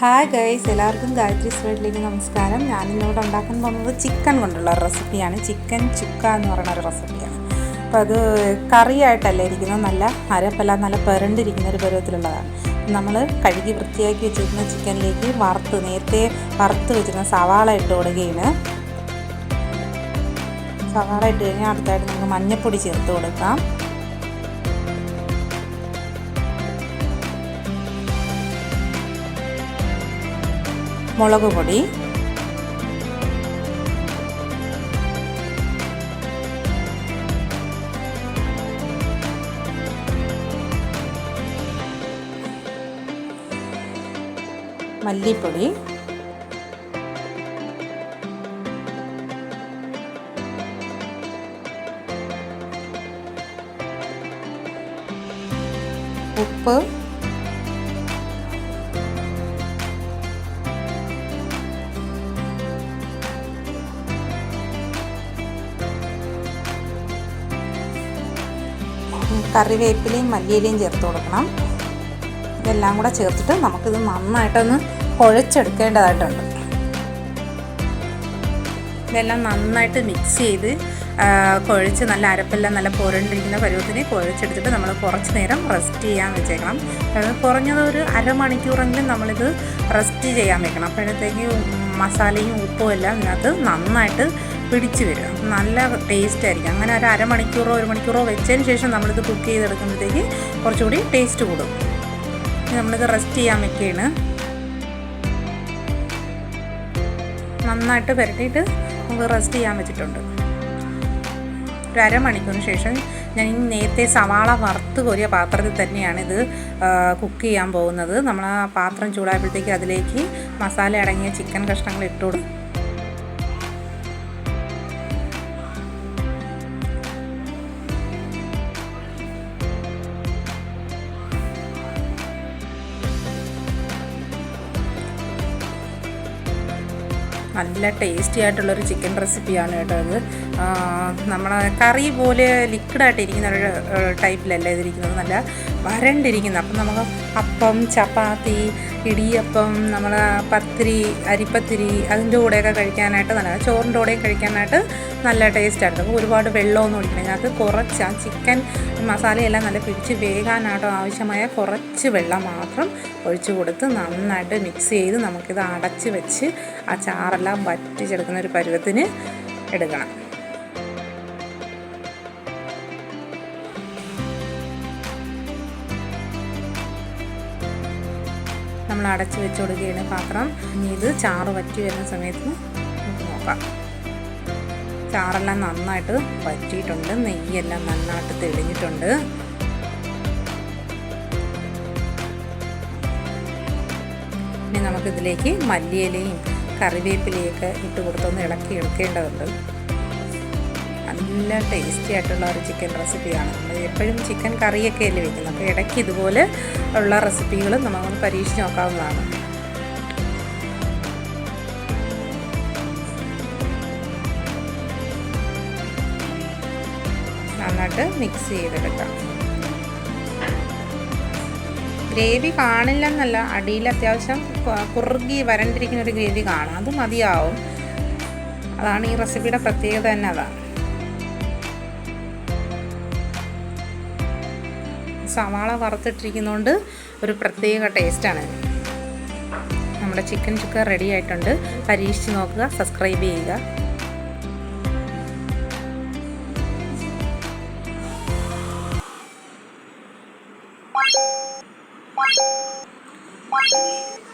Hi guys എല്ലാവർക്കും ഗായത്രി സ്വീറ്റിലേക്ക് നമസ്കാരം. ഞാനിന്നിവിടെ ഉണ്ടാക്കാൻ പോകുന്നത് ചിക്കൻ കൊണ്ടുള്ള റെസിപ്പിയാണ് ചിക്കൻ ചുക്ക എന്ന് പറയുന്ന ഒരു റെസിപ്പിയാണ് അപ്പോൾ അത് കറിയായിട്ടല്ല ഇരിക്കുന്നത്. നല്ല അരപ്പല്ല നല്ല പെരണ്ടിരിക്കുന്ന ഒരു പരുവത്തിലുള്ളതാണ്. നമ്മൾ കഴുകി വൃത്തിയാക്കി വെച്ചിരിക്കുന്ന ചിക്കനിലേക്ക് വറുത്ത് നേരത്തെ വറുത്ത് വെച്ചിരുന്ന സവാള ഇട്ട് കൊടുക്കുകയാണ്. സവാള ഇട്ട് കഴിഞ്ഞാൽ അടുത്തായിട്ട് നമുക്ക് മഞ്ഞൾപ്പൊടി ചേർത്ത് കൊടുക്കാം. മുളക് പൊടി. മല്ലിപ്പൊടി. ഉപ്പ്. കറിവേപ്പിലയും മല്ലിയിലയും ചേർത്ത് കൊടുക്കണം. ഇതെല്ലാം കൂടെ ചേർത്തിട്ട് നമുക്കിത് നന്നായിട്ടൊന്ന് കുഴച്ചെടുക്കേണ്ടതായിട്ടുണ്ട്. ഇതെല്ലാം നന്നായിട്ട് മിക്സ് ചെയ്ത് കുഴച്ച് നല്ല അരപ്പെല്ലാം നല്ല പുരണ്ടിരിക്കുന്ന പരുവത്തിന് കുഴച്ചെടുത്തിട്ട് നമ്മൾ കുറച്ച് നേരം റെസ്റ്റ് ചെയ്യാൻ വെച്ചേക്കണം. കുറഞ്ഞത് ഒരു അരമണിക്കൂറെങ്കിലും നമ്മളിത് റെസ്റ്റ് ചെയ്യാൻ വെക്കണം. അപ്പോഴത്തേക്ക് മസാലയും ഉപ്പും എല്ലാം ഇതിനകത്ത് നന്നായിട്ട് പിടിച്ച് വരിക. നല്ല ടേസ്റ്റ് ആയിരിക്കും. അങ്ങനെ ഒരു അരമണിക്കൂറോ ഒരു മണിക്കൂറോ വെച്ചതിന് ശേഷം നമ്മളിത് കുക്ക് ചെയ്തെടുക്കുമ്പോഴത്തേക്ക് കുറച്ചുകൂടി ടേസ്റ്റ് കൂടും. നമ്മളിത് റെസ്റ്റ് ചെയ്യാൻ വെക്കുകയാണ്. നന്നായിട്ട് പുരട്ടിയിട്ട് നമുക്ക് റെസ്റ്റ് ചെയ്യാൻ വെച്ചിട്ടുണ്ട്. ഒരു അരമണിക്കൂറിന് ശേഷം ഞാൻ നേരത്തെ സവാള വറുത്ത് കോരിയ പാത്രത്തിൽ തന്നെയാണ് ഇത് കുക്ക് ചെയ്യാൻ പോകുന്നത്. നമ്മൾ ആ പാത്രം ചൂടായപ്പോഴത്തേക്ക് അതിലേക്ക് മസാല അടങ്ങിയ ചിക്കൻ കഷ്ണങ്ങൾ ഇട്ടുകൊടുക്കും നല്ല ടേസ്റ്റി ആയിട്ടുള്ളൊരു ചിക്കൻ റെസിപ്പിയാണ് കേട്ടോ ഇത്. നമ്മളെ കറി പോലെ ലിക്വിഡായിട്ട് ഇരിക്കുന്ന ഒരു ടൈപ്പിലല്ല ഇതിരിക്കുന്നത്? നല്ല വരണ്ടിരിക്കുന്നത് അപ്പം നമുക്ക് അപ്പം ചപ്പാത്തി ഇടിയപ്പം നമ്മൾ പത്തിരി അരിപ്പത്തിരി അതിന്റെ കൂടെയൊക്കെ കഴിക്കാനായിട്ട് നല്ല ചോറിന്റെ കൂടെയും കഴിക്കാനായിട്ട് നല്ല ടേസ്റ്റായിരുന്നു അപ്പോൾ ഒരുപാട് വെള്ളമൊന്നും ഒഴിക്കണം ഇതിനകത്ത് കുറച്ച് ആ ചിക്കൻ മസാലയെല്ലാം നല്ല പിടിച്ച് വേകാനായിട്ട് ആവശ്യമായ കുറച്ച് വെള്ളം മാത്രം ഒഴിച്ചു കൊടുത്ത് നന്നായിട്ട് മിക്സ് ചെയ്ത് നമുക്കിത് അടച്ച് വെച്ച് ആ ചാറെല്ലാം വറ്റിച്ചെടുക്കുന്ന ഒരു പരുവത്തിന് എടുക്കണം. നമ്മൾ അടച്ചു വെച്ച് കൊടുക്കുകയാണ് പാത്രം. ഇനി ഇത് ചാറ് വറ്റി വരുന്ന സമയത്ത് നമുക്ക് നോക്കാം. ചാറെല്ലാം നന്നായിട്ട് വറ്റിയിട്ടുണ്ട്. നെയ്യെല്ലാം നന്നായിട്ട് തെളിഞ്ഞിട്ടുണ്ട്. ഇനി നമുക്കിതിലേക്ക് മല്ലിയിലയും കറിവേപ്പിലയൊക്കെ ഇട്ട് കൊടുത്തൊന്ന് ഇളക്കി എടുക്കേണ്ടതുണ്ട്. നല്ല ടേസ്റ്റി ആയിട്ടുള്ള ഒരു ചിക്കൻ റെസിപ്പിയാണ് നമ്മൾ എപ്പോഴും ചിക്കൻ കറിയൊക്കെ അല്ലേ വെക്കുന്നത്. അപ്പോൾ ഇടയ്ക്ക് ഇതുപോലെ ഉള്ള റെസിപ്പികൾ നമുക്കൊന്ന് പരീക്ഷിച്ച് നോക്കാവുന്നതാണ്. നന്നായിട്ട് മിക്സ് ചെയ്തെടുക്കാം. ഗ്രേവി കാണില്ലെന്നല്ല അടിയിൽ അത്യാവശ്യം കുറുകി വരണ്ടിരിക്കുന്ന ഒരു ഗ്രേവി കാണാം. അത് മതിയാവും. അതാണ് ഈ റെസിപ്പിയുടെ പ്രത്യേകത തന്നെ അതാണ്. സവാള വറുത്തിട്ടിരിക്കുന്നതുകൊണ്ട് ഒരു പ്രത്യേക ടേസ്റ്റാണ് നമ്മുടെ ചിക്കൻ ചുക്ക റെഡി ആയിട്ടുണ്ട് പരീക്ഷിച്ച് നോക്കുക സബ്സ്ക്രൈബ് ചെയ്യുക Thank.